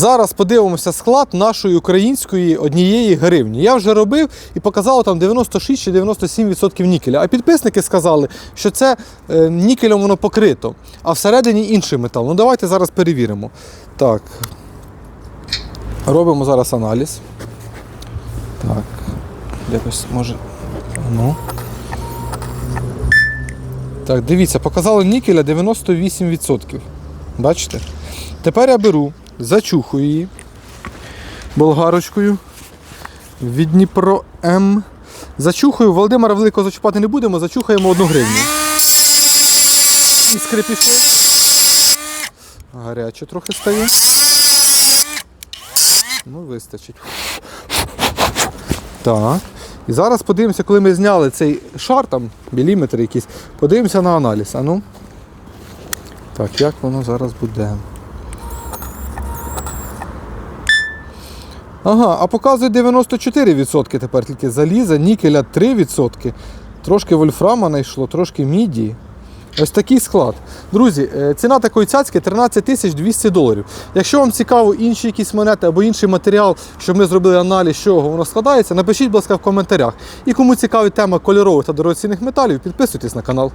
Зараз подивимося склад нашої української однієї гривні. Я вже робив і показало там 96 чи 97% нікеля. А підписники сказали, що це е, нікелем воно покрито, а всередині інший метал. Ну давайте зараз перевіримо. Так. Робимо зараз аналіз. Так. Якось може. Ну. Так, дивіться, показало нікеля 98%. Бачите? Тепер я беру, зачухую її болгарочкою від Дніпро М. Зачухаю, Володимира Великого зачіпати не будемо, зачухаємо одну гривню. Іскри пішли. Гаряче трохи стає. Ну, вистачить. Так. І зараз подивимося, коли ми зняли цей шар, там, міліметри якісь, подивимося на аналіз. А ну. Так, як воно зараз буде? Ага, а показує 94% тепер тільки заліза, нікеля 3%. Трошки вольфрама знайшло, трошки мідії. Ось такий склад. Друзі, е, ціна такої цяцьки 13 тисяч 200 доларів. Якщо вам цікаво інші якісь монети або інший матеріал, щоб ми зробили аналіз, з чого воно складається, напишіть, будь ласка, в коментарях. І кому цікава тема кольорових та дорогоцінних металів, підписуйтесь на канал.